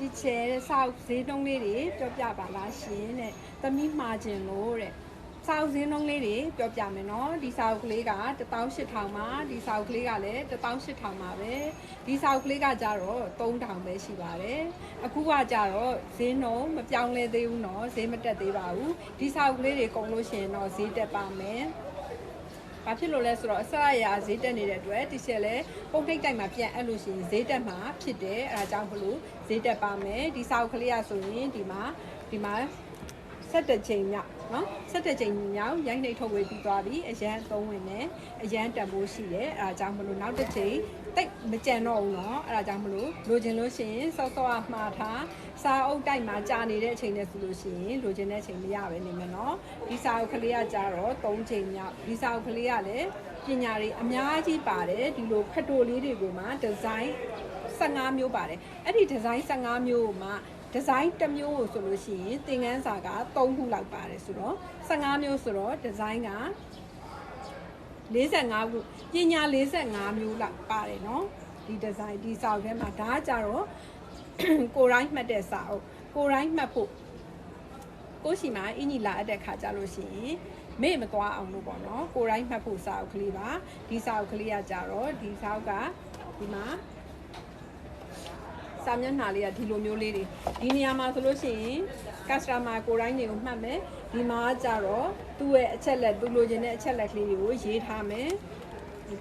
တီချဲတဲ့စောက်ဈေးနှုန်းလေးတွေပြောပြပါလားရှင်တဲ့သမီးမှာခြင်းလို့တဲ့စောက်ဈေးနှုန်းလေးတွေပြောပြမယ်နော်ဒီစောက်ကလေးက18000ပါဒီစောက်ကလေးကလည်း18000ပါပဲဒီစောက်ကလေးကကြတော့3000ပဲရှိပါတယ်အခုကကြတော့ဈေးနှုန်းမပြောင်းလဲသေးဘူးနော်ဈေးမတက်သေးပါဘူးဒီစောက်ကလေးတွေကုန်လို့ရှိရင်တော့ဈေးတက်ပါမယ်။ ဘာဖြစ်လို့လဲဆိုတော့အစအရာဈေးတက်နေတဲ့အတွက်ဒီချက်လဲပုံထိတ်တိုက်မှာပြန်အဲ့လို့ရှိရင်ဈေးတက်မှာဖြစ်တယ်အဲဒါကြောင့်မလို့ဈေးတက်ပါမယ်ဒီစာအုပ်ကလေးရဆိုရင်ဒီမှာဒီမှာ 17ချိန်မြောက်နော်17ချိန်မြောက်ရိုက်နှိပ်ထုတ်ဝေပြီးသွားပြီအရန်သုံးဝင်တယ်အရန်တန်ဖိုးရှိတယ်အဲဒါကြောင့်မလို့နောက်တစ်ချိန်တိတ်မကြံတော့ဘူးနော်အဲဒါကြောင့်မလို့လိုချင်လို့ရှိရင်စောစောအမှားထားစာအုပ်တိုက်မှာကြာနေတဲ့အချိန်နဲ့ဆိုလို့ရှိရင်လိုချင်တဲ့အချိန်မရပဲနေမယ်နော်ဒီစာအုပ်ကလေးကကြာတော့3ချိန်မြောက်ဒီစာအုပ်ကလေးကလည်းပညာတွေအများကြီးပါတယ်ဒီလိုခက်တိုလေးတွေကိုမှဒီဇိုင်း15မျိုးပါတယ်အဲ့ဒီဒီဇိုင်း15မျိုးကိုမှ ဒီဇိုင်းတစ်မျိုးကိုဆိုလို့ရှိရင်သင်ခန်းစာက3ခုလောက်ပါတယ်ဆိုတော့15မျိုးဆိုတော့ဒီဇိုင်းက45ခုပညာ45မျိုးလောက်ပါတယ်နော်ဒီဒီဇိုင်းဒီစာအုပ်ထဲမှာဒါကကြတော့ကိုယ်တိုင်းမှတ်တဲ့စာအုပ်ကိုယ်တိုင်းမှတ်ဖို့ကိုရှိမှာအင်ကြီးလာအပ်တဲ့ခါကြလို့ရှိရင်မေ့မသွားအောင်လို့ပေါ့နော်ကိုယ်တိုင်းမှတ်ဖို့စာအုပ်ကလေးပါဒီစာအုပ်ကလေးကကြတော့ဒီစာအုပ်ကဒီမှာ စာမျက်နှာလေးကဒီလိုမျိုးလေးတွေဒီနေရာမှာဆိုလို့ရှိရင် customer ကိုရိုင်းတွေကိုမှတ်မယ်ဒီမှာကြတော့သူ့ရဲ့အချက်လက်သူလိုချင်တဲ့အချက်လက်ကလေးတွေကိုရေးထားမယ်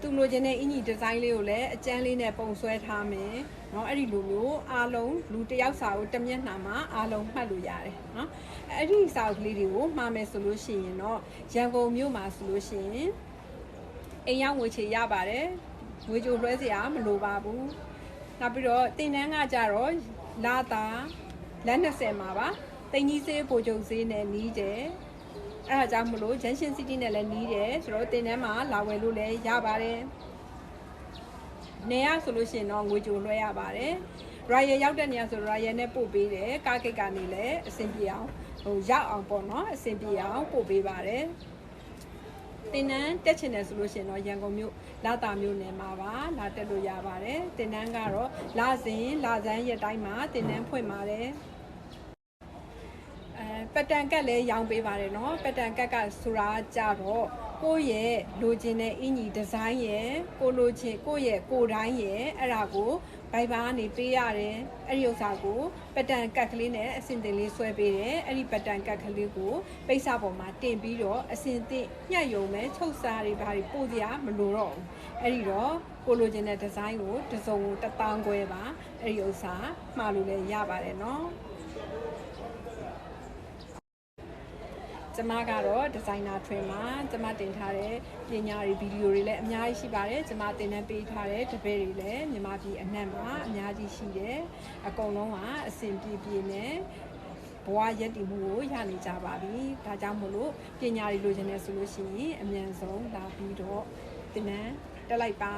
သူလိုချင်တဲ့အင်ကြီးဒီဇိုင်းလေးကိုလည်းအကျန်းလေးနဲ့ပုံဆွဲထားမယ်เนาะအဲ့ဒီလိုမျိုးအားလုံးလူတစ်ယောက်စာကိုတစ်မျက်နှာမှာအားလုံးမှတ်လို့ရတယ်เนาะအဲ့ဒီစာအုပ်ကလေးတွေကိုမှားမယ်ဆိုလို့ရှိရင်တော့ရန်ကုန်မြို့မှာဆိုလို့ရှိရင်အိမ်ရောက်ငွေချေရပါတယ်ငွေကြိုလွှဲစရာမလိုပါဘူး နောက်ပြီးတော့တင်တန်းကကြတော့လာတာလက်20မှာပါတင်ကြီးစေးပိုချုပ်စေးနဲ့နီးတယ်အဲ့ဒါကြောင့်မလို့ Junction City နဲ့လည်းနီးတယ်ဆိုတော့တင်တန်းမှာလာဝယ်လို့လည်းရပါတယ်။နေရဆိုလို့ရှိရင်တော့ငွေကြိုလွှဲရပါတယ်။ Royal ရောက်တဲ့နေရာဆို Royal နဲ့ပို့ပေးတယ်။ကားကိတ်ကနေလည်းအဆင်ပြေအောင်ဟိုရောက်အောင်ပေါ့နော်အဆင်ပြေအောင်ပို့ပေးပါတယ်။ တင်တန်းတက်ချင်တယ်ဆိုလို့ရှိရင်တော့ရန်ကုန်မြို့လာတာမြို့နယ်မှာပါလာတက်လို့ရပါတယ်။တင်တန်းကတော့လာစဉ်လာစမ်းရက်တိုင်းမှာတင်တန်းဖွင့်ပါတယ်။ အဲပက်တန်ကတ်လည်းရောင်းပေးပါတယ်เนาะပက်တန်ကတ်ကဆိုတာကြတော့ကိုယ့်ရဲ့လိုချင်တဲ့အင်ကြီးဒီဇိုင်းရဲ့ကိုလိုချင်ကိုယ့်ရဲ့ကိုယ်တိုင်းရဲ့အဲ့ဒါကို ဘိုင်ဘာကနေပေးရတယ်အဲ့ဒီဥစ္စာကိုပက်တန်ကတ်ကလေးနဲ့အစင်တင်လေးဆွဲပေးတယ်အဲ့ဒီပက်တန်ကတ်ကလေးကိုပိတ်စပေါ်မှာတင်ပြီးတော့အစင်တင်ညှက်ယုံမဲ့ချုပ်စားတွေဘာတွေပို့စရာမလိုတော့ဘူးအဲ့ဒီတော့ကိုလိုချင်တဲ့ဒီဇိုင်းကိုတစ်စုံကိုတစ်ပေါင်းခွဲပါအဲ့ဒီဥစ္စာမှားလို့လည်းရပါတယ်เကျမကတော့ဒီဇိုင်နာထွင်မှာကျမတင်ထားတဲ့ပညာတွေဗီဒီယိုတွေလည်းအများကြီးရှိပါတယ်ကျမတင်တဲ့ပေးထားတဲ့တပည့်တွေလည်းမြန်မာပြည်အနှံ့မှာအများကြီးရှိတယ်အကုန်လုံးကအဆင်ပြေပြေနဲ့ဘဝရက်တည်မှုကိုရနေကြပါပြီဒါကြောင့်မို့လို့ပညာတွေလိုချင်တယ်ဆိုလို့ရှိရင်အမြန်ဆုံးလာပြီးတော့တင်တဲ့တက်လိုက်ပါ